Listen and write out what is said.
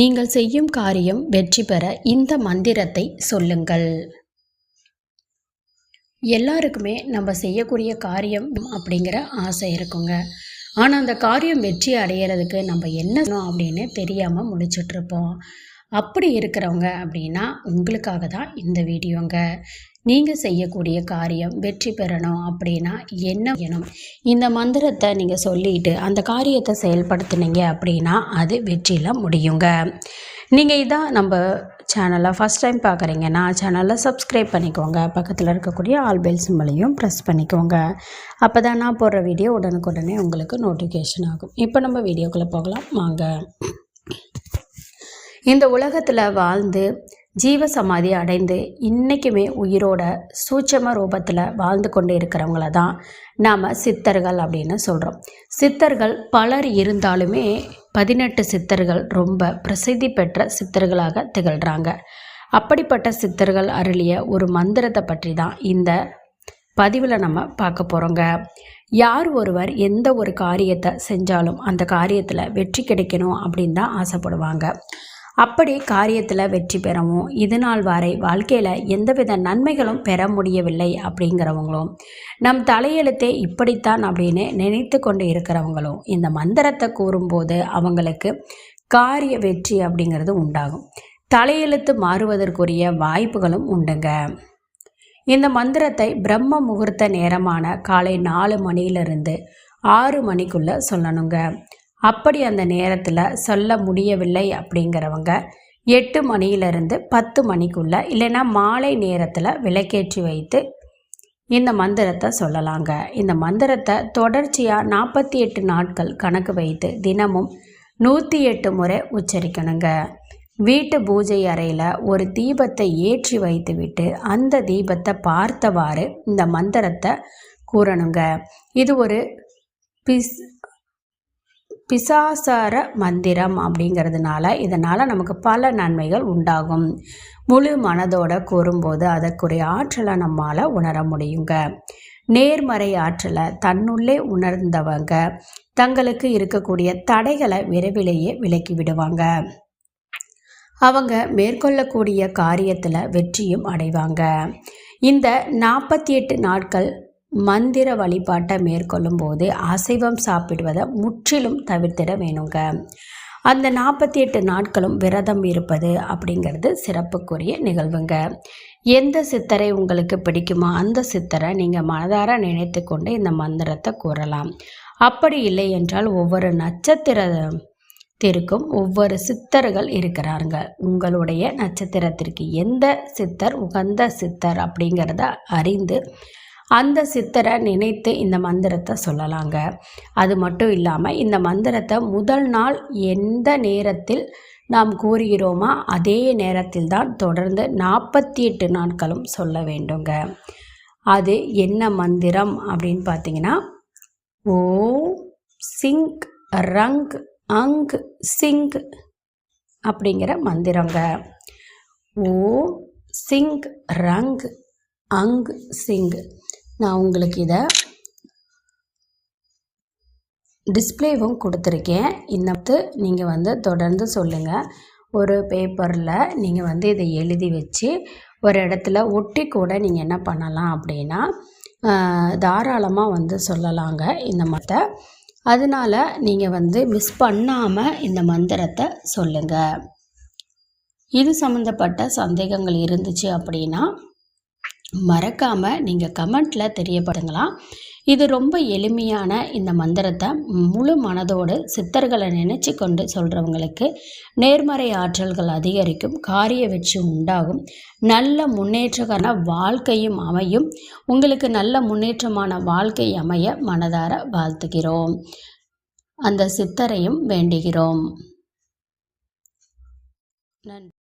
நீங்கள் செய்யும் காரியம் வெற்றி பெற இந்த மந்திரத்தை சொல்லுங்கள். எல்லாருக்குமே நம்ம செய்யக்கூடிய காரியம் அப்படிங்கிற ஆசை இருக்குங்க. ஆனால் அந்த காரியம் வெற்றி அடையிறதுக்கு நம்ம என்ன அப்படின்னு தெரியாமல் முடிச்சிட்ருப்போம் அப்படி இருக்கிறவங்க அப்படின்னா உங்களுக்காக தான் இந்த வீடியோங்க. நீங்கள் செய்யக்கூடிய காரியம் வெற்றி பெறணும் அப்படின்னா என்ன வேணும்? இந்த மந்திரத்தை நீங்கள் சொல்லிட்டு அந்த காரியத்தை செயல்படுத்தினீங்க அப்படின்னா அது வெற்றியில் முடியுங்க. நீங்கள் இதான் நம்ம சேனலை ஃபஸ்ட் டைம் பார்க்குறீங்கன்னா சேனலை சப்ஸ்கிரைப் பண்ணிக்கோங்க. பக்கத்தில் இருக்கக்கூடிய ஆல் பெல் சிம்பளையும் ப்ரெஸ் பண்ணிக்கோங்க. அப்போ தான் நான் போடுற வீடியோ உடனுக்குடனே உங்களுக்கு நோட்டிஃபிகேஷன் ஆகும். இப்போ நம்ம வீடியோக்குள்ளே போகலாம். வாங்க. இந்த உலகத்தில் வாழ்ந்து ஜீவ சமாதி அடைந்து இன்றைக்குமே உயிரோட சூட்சம ரூபத்தில் வாழ்ந்து கொண்டு இருக்கிறவங்கள தான் நாம் சித்தர்கள் அப்படின்னு சொல்கிறோம் சித்தர்கள் பலர் இருந்தாலுமே பதினெட்டு சித்தர்கள் ரொம்ப பிரசித்தி பெற்ற சித்தர்களாக திகழ்கிறாங்க அப்படிப்பட்ட சித்தர்கள் அருளிய ஒரு மந்திரத்தை பற்றி தான் இந்த பதிவில் நம்ம பார்க்க போகிறோங்க யார் ஒருவர் எந்த ஒரு காரியத்தை செஞ்சாலும் அந்த காரியத்தில் வெற்றி கிடைக்கணும் அப்படின்னு தான் ஆசைப்படுவாங்க. அப்படி காரியத்தில் வெற்றி பெறவும் இது நாள் வரை வாழ்க்கையில் எந்தவித நன்மைகளும் பெற முடியவில்லை அப்படிங்கிறவங்களும் நம் தலையெழுத்தே இப்படித்தான் அப்படின்னு நினைத்து கொண்டு இருக்கிறவங்களும் இந்த மந்திரத்தை கூறும்போது அவங்களுக்கு காரிய வெற்றி அப்படிங்கிறது உண்டாகும். தலையெழுத்து மாறுவதற்குரிய வாய்ப்புகளும் உண்டுங்க. இந்த மந்திரத்தை பிரம்ம முகூர்த்த நேரமான காலை நாலு மணியிலிருந்து ஆறு மணிக்குள்ளே சொல்லணுங்க. அப்படி அந்த நேரத்தில் சொல்ல முடியவில்லை அப்படிங்கிறவங்க எட்டு மணியிலிருந்து பத்து மணிக்குள்ளே இல்லைன்னா மாலை நேரத்தில் விளக்கேற்றி வைத்து இந்த மந்திரத்தை சொல்லலாங்க. இந்த மந்திரத்தை தொடர்ச்சியாக நாற்பத்தி எட்டு நாட்கள் கணக்கு வைத்து தினமும் நூற்றி எட்டு முறை உச்சரிக்கணுங்க. வீட்டு பூஜை அறையில் ஒரு தீபத்தை ஏற்றி வைத்து விட்டு அந்த தீபத்தை பார்த்தவாறு இந்த மந்திரத்தை கூறணுங்க. இது ஒரு பிஸ் பிசாசார மந்திரம் அப்படிங்கிறதுனால இதனால் நமக்கு பல நன்மைகள் உண்டாகும். முழு மனதோட கூறும்போது அதற்குரிய ஆற்றலை நம்மால் உணர முடியுங்க. நேர்மறை ஆற்றலை தன்னுள்ளே உணர்ந்தவங்க தங்களுக்கு இருக்கக்கூடிய தடைகளை விரைவிலேயே விலக்கி விடுவாங்க. அவங்க மேற்கொள்ளக்கூடிய காரியத்தில் வெற்றியும் அடைவாங்க. இந்த நாற்பத்தி எட்டு நாட்கள் மந்திர வழிபாட்டை மேற்கொள்ளும் போது அசைவம் சாப்பிடுவதை முற்றிலும் தவிர்த்திட வேணுங்க. அந்த நாற்பத்தி எட்டு நாட்களும் விரதம் இருப்பது அப்படிங்கிறது சிறப்புக்குரிய நிகழ்வுங்க. எந்த சித்தரை உங்களுக்கு பிடிக்குமோ அந்த சித்தரை நீங்கள் மனதார நினைத்து கொண்டு இந்த மந்திரத்தை கூறலாம். அப்படி இல்லை என்றால் ஒவ்வொரு நட்சத்திரத்திற்கும் ஒவ்வொரு சித்தர்கள் இருக்கிறாருங்க. உங்களுடைய நட்சத்திரத்திற்கு எந்த சித்தர் உகந்த சித்தர் அப்படிங்கிறத அறிந்து அந்த சித்தரை நினைத்து இந்த மந்திரத்தை சொல்லலாங்க. அது மட்டும் இல்லாமல் இந்த மந்திரத்தை முதல் நாள் எந்த நேரத்தில் நாம் கூறுகிறோமா அதே நேரத்தில் தான் தொடர்ந்து நாற்பத்தி எட்டு நாட்களும் சொல்ல வேண்டுங்க. அது என்ன மந்திரம் அப்படின்னு பார்த்தீங்கன்னா ஓ சிங்க் ரங் அங் சிங்க் அப்படிங்கிற மந்திரங்க. ஓ சிங் ரங் அங் சிங். நான் உங்களுக்கு இதை டிஸ்பிளேவும் கொடுத்துருக்கேன். இன்னத்து நீங்கள் வந்து தொடர்ந்து சொல்லுங்கள் ஒரு பேப்பரில் நீங்கள் வந்து இதை எழுதி வச்சு ஒரு இடத்துல ஒட்டி கூட நீங்கள் என்ன பண்ணலாம் அப்படின்னா தாராளமாக வந்து சொல்லலாங்க இந்த மற்ற அதனால் நீங்கள் வந்து மிஸ் பண்ணாமல் இந்த மந்திரத்தை சொல்லுங்கள் இது சம்மந்தப்பட்ட சந்தேகங்கள் இருந்துச்சு அப்படின்னா மறக்காமல் நீங்கள் கமெண்ட்டில் தெரியப்படுங்களாம் இது ரொம்ப எளிமையான இந்த மந்திரத்தை முழு மனதோடு சித்தர்களை நினச்சி கொண்டு சொல்கிறவங்களுக்கு நேர்மறை ஆற்றல்கள் அதிகரிக்கும் காரிய வெற்றி உண்டாகும். நல்ல முன்னேற்றகரான வாழ்க்கையும் அமையும். உங்களுக்கு நல்ல முன்னேற்றமான வாழ்க்கை அமைய மனதார வாழ்த்துகிறோம். அந்த சித்தரையும் வேண்டுகிறோம். நன்றி.